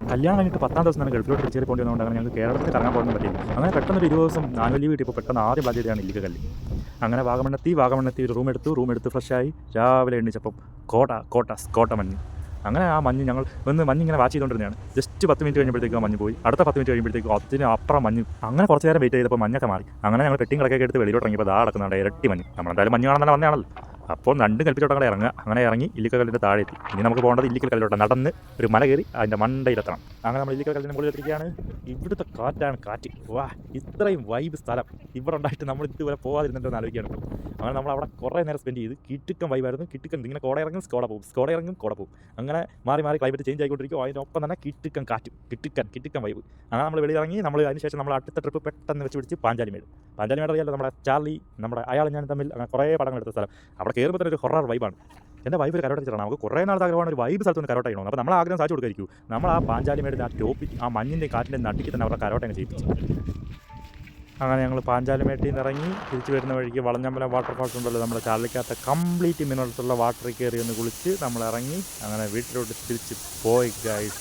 കല്യാണം കഴിഞ്ഞിട്ട് പത്താം ദിവസം തന്നെ ഗൾഫിലോട്ട് തിരിച്ചേറി പോകേണ്ടി അങ്ങനെ ഞങ്ങൾക്ക് കേരളത്തിൽ കറങ്ങാൻ പോകാൻ പറ്റില്ല അങ്ങനെ പെട്ടെന്ന് ഒരു ഇരുപത് ദിവസം നാല് ലീവ് കിട്ടിയപ്പോൾ പെട്ടെന്ന് ആദ്യം ബാധ്യതയാണ് ഇല്ലിക്ക കല്ല്. അങ്ങനെ വാഗമണ്ണെത്തി വാഗമണ്ണെത്തി ഒരു റൂം എടുത്തു റൂം എടുത്ത് ഫ്രഷായി രാവിലെ എണ്ണിച്ചപ്പം കോട്ട കോട്ട കോട്ട മഞ്ഞ്. അങ്ങനെ ആ മഞ്ഞ് ഞങ്ങൾ ഒന്ന് മഞ്ഞ് ഇങ്ങനെ വാച്ച് ചെയ്തുകൊണ്ടിരുന്നതാണ്. ജസ്റ്റ് പത്ത് മിനിറ്റ് കഴിയുമ്പോഴത്തേക്കും ആ മഞ്ഞ് പോയി. അടുത്ത പത്ത് മിനിറ്റ് കഴിയുമ്പോഴത്തേക്കും അതിന് അപ്പുറം മഞ്ഞ്. അങ്ങനെ കുറച്ച് നേരം വെയിറ്റ് ചെയ്തപ്പോൾ മഞ്ഞൊക്കെ മാറി. അങ്ങനെ ഞങ്ങൾ പെട്ടിങ് കിടക്കൊക്കെ എടുത്ത് വെളിയിലോട്ട് ഇറങ്ങിയപ്പോൾ ദാ കിടക്കുന്നുണ്ട് ഇരട്ടി മഞ്ഞ്. നമ്മളെന്തായാലും മഞ്ഞ് കാണാൻ തന്നെ വന്നതാണല്ലോ. അപ്പോൾ രണ്ടും കൽപ്പിച്ചോട്ടം ഇറങ്ങുക. അങ്ങനെ ഇറങ്ങി ഇല്ലിക്കൽ കല്ലിന്റെ താഴെ എത്തി ഇനി നമുക്ക് പോകേണ്ടത് ഇല്ലിക്കൽ കല്ലിലോട്ട് നടന്ന് ഒരു മല കയറി അതിന്റെ മണ്ടയിലെത്തണം. അങ്ങനെ നമ്മൾ ഇല്ലിക്കൽ കല്ലിന്റെ മുകളിൽ എത്തിക്കുകയാണ് ഇവിടുത്തെ കാറ്റാണ് കാറ്റ്. വാ ഇത്രയും വൈബ് സ്ഥലം. ഇവിടെ ഉണ്ടായിട്ട് നമ്മൾ ഇതുവരെ പോകാതിരുന്നിട്ട് ആലോചിക്കുകയാണ് ഇപ്പോൾ അങ്ങനെ നമ്മൾ അവിടെ കുറേ നേരം സ്പെൻഡ് ചെയ്ത് കിട്ടുക്കം വൈബായിരുന്നു കിട്ടുക്കം ഇങ്ങനെ കോട ഇറങ്ങും സ്കോട പോകും സ്കോട ഇറങ്ങും കോട പോകും അങ്ങനെ മാറി മാറി ക്ലൈമറ്റ് ചേഞ്ച് ആയിക്കൊണ്ടിരിക്കും. അതിനൊപ്പം തന്നെ കിട്ടുക്കം കാറ്റ്. കിട്ടുക്കൻ കിട്ടുക്കം വൈബ് അങ്ങനെ നമ്മൾ വെളിയിറങ്ങി നമ്മൾ അതിനുശേഷം നമ്മൾ അടുത്ത ട്രിപ്പ് പെട്ടെന്ന് വെച്ച് പിടിച്ച് പാഞ്ചാലിമേട്. പാഞ്ചാലിമേട് അറിയാലോ നമ്മുടെ ചാർലി നമ്മുടെ അയാൾ ഞാൻ തമ്മിൽ അങ്ങനെ കുറേ പടങ്ങൾ എടുത്ത സ്ഥലം. അവിടെ കയറുമ്പോൾ തന്നെ ഒരു ഹൊറർ വൈബാണ് എന്റെ വൈബ് ഒരു കരോട്ട ചെയ്യണം നമുക്ക് കുറേ നാളത്തെ ആഗ്രഹമാണ് ഒരു വൈബ് സ്ഥലത്ത് നിന്ന് കരോട്ട ചെയ്യണം അപ്പോൾ നമ്മൾ ആഗ്രഹം സാധിച്ചു കൊടുക്കായിരിക്കും നമ്മൾ ആ പാഞ്ചാലിമേടിന്റെ ആ ടോപ്പിൽ ആ മഞ്ഞിന്റെ കാറ്റിന്റെ നട്ടിക്ക് തന്നെ അവരുടെ കരോട്ട അങ്ങ് ചെയ്യിപ്പിച്ചു. അങ്ങനെ ഞങ്ങൾ പാഞ്ചാലിമേട്ടിൽ നിന്ന് ഇറങ്ങി തിരിച്ചു വരുന്ന വഴിക്ക് വളഞ്ഞമ്പലം വാട്ടർഫാൾസ് ഉണ്ടല്ലോ നമ്മൾ ചാലിക്കാത്ത കംപ്ലീറ്റ് മിനറൽസുള്ള വാട്ടറിൽ കയറി ഒന്ന് കുളിച്ച് നമ്മൾ ഇറങ്ങി അങ്ങനെ വീട്ടിലോട്ട് തിരിച്ച് പോയി ഗൈസ്